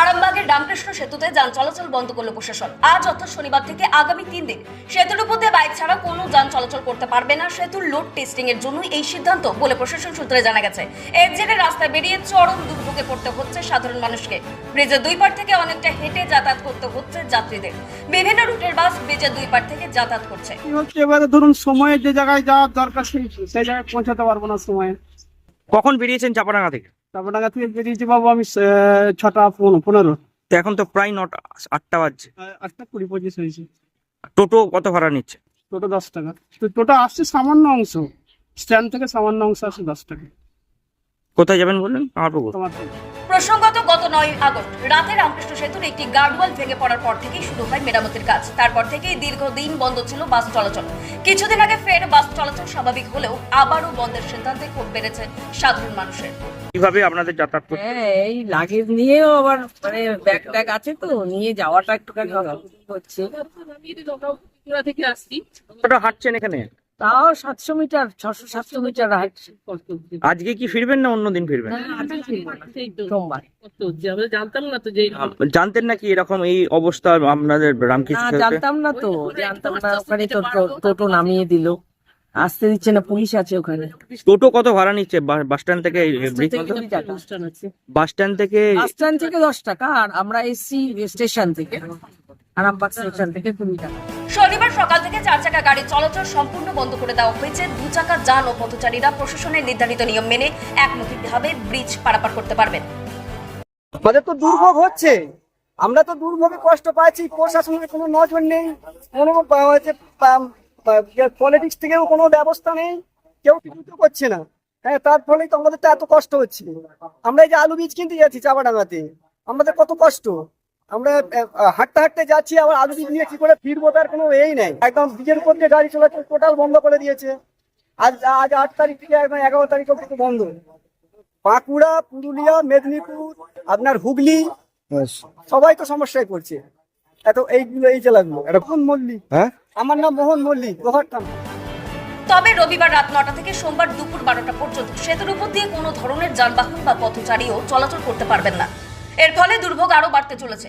আরামবাগের রামকৃষ্ণ সেতুতে যান চলাচল বন্ধ করল প্রশাসন। আজ অর্থাৎ শনিবার থেকে আগামী তিন দিন সেতুর উপর দিয়ে বাইক ছাড়া কোনো যান চলাচল করতে পারবে না। সেতুর লোড টেস্টিং এর জন্য এই সিদ্ধান্ত বলে প্রশাসন সূত্রে জানা গেছে। এর জেরে রাস্তায় বেরিয়ে চরম দুর্ভোগে পড়তে হচ্ছে সাধারণ মানুষকে। ব্রিজের দুই পার থেকে অনেকটা হেঁটে যাতায়াত করতে হচ্ছে যাত্রীদের। বিভিন্ন রুটের বাস ব্রিজের দুই পার থেকে যাতায়াত করছে। এবারে ধরুন সময়ে যে জায়গায় যাওয়ার দরকার সেই সেই জায়গায় পৌঁছাতে পারব না সময়ে। কখন বেরিয়েছেন চাপাডাঙ্গা থেকে? তারপর ঢাকা থেকে বেরিয়েছি বাবু আমি ছটা পনেরো। এখন তো প্রায় নটা আটটা বাজছে। আটটা কুড়ি পঁচিশ হয়েছে। টোটো কত ভাড়া নিচ্ছে? টোটো দশ টাকা। তো টোটো আসছে সামান্য অংশ। স্ট্যান্ড থেকে সামান্য অংশ আসছে দশ টাকা। কোথায় যাবেন বললেন? তোমার প্রসঙ্গত গত নয় আগস্ট রাতে রামকৃষ্ণ সেতুর একটি গার্ডওয়াল ভেঙে পড়ার পর থেকেই শুরু হয় মেরামতির কাজ। তারপর থেকেই দীর্ঘদিন বন্ধ ছিল বাস চলাচল। কিছুদিন আগে ফের বাস চলাচল স্বাভাবিক হলেও আবারও বন্ধের সিদ্ধান্তে ক্ষোভ বেড়েছে সাধারণ মানুষের। কীভাবে আপনাদের যাতায়াত করতে হ্যাঁ এই লাগেজ নিয়েও আবার মানে ব্যাগ ট্যাগ আছে তো নিয়ে যাওয়াটা একটুখানি হচ্ছে। থেকে আসছি হাঁটছেন এখানে? তাও সাতশো মিটার ছশো সাতশো মিটার হাঁটছে আজকে কি ফিরবেন না অন্য দিন ফিরবেন? না, না, সোমবার। জানতাম না তো যে জানতেন নাকি এরকম এই অবস্থা আপনাদের রামকৃষ্ণ জানতাম না তো জানতাম না ওখানে তো টোটো নামিয়ে দিল। আসতে দিচ্ছে না পুলিশ আছে ওখানে। টোটো কত ভাড়া নিচ্ছে? বাস স্ট্যান্ড থেকে বাস স্ট্যান্ড থেকে বাস স্ট্যান্ড থেকে দশ টাকা আর আমরা এসছি স্টেশন থেকে আরামবাগ স্টেশন থেকে কুড়ি টাকা। শনিবার সকাল থেকে চার চাকা গাড়ি চলাচল সম্পূর্ণ বন্ধ করে দেওয়া হয়েছে। দু চাকা যান ও পথচারীরা প্রশাসনের নির্ধারিত নিয়ম মেনে একমুখীভাবে ব্রিজ পারাপার করতে পারবেন। আমাদের তো দুর্ভোগ হচ্ছে। আমরা তো দুর্ভোগে কষ্ট পাচ্ছি, প্রশাসনের কোনো নজর নেই, কোনো পলিটিক্স থেকেও কোনো ব্যবস্থা নেই, কেউ কিছু করছে না। হ্যাঁ তার ফলেই তো আমাদের তো এত কষ্ট হচ্ছে। আমরা এই যে আলু বীজ কিনতে যাচ্ছি চাপাডাঙ্গাতে, আমাদের কত কষ্ট। আমরা হাঁটতে হাঁটতে যাচ্ছি আবার আলু বীজ নিয়ে কি করে ফিরবো তার কোনো এই নেই। একদম বীজের উপর দিয়ে গাড়ি চলাচল টোটাল বন্ধ করে দিয়েছে। আজ আজ আট তারিখ থেকে একদম এগারো তারিখ অব্দি বন্ধ। বাঁকুড়া পুরুলিয়া মেদিনীপুর আপনার হুগলি সবাই তো সমস্যায় পড়ছে। এত এইগুলো এই জেলাগুলো। এটা মোহন মল্লিক। হ্যাঁ? আমার নাম মোহন মল্লিক গোহারটাম তবে রবিবার রাত নটা থেকে সোমবার দুপুর বারোটা পর্যন্ত সেতুর উপর দিয়ে কোনো ধরনের যানবাহন বা পথচারীও চলাচল করতে পারবেন না। এর ফলে দুর্ভোগ আরও বাড়তে চলেছে।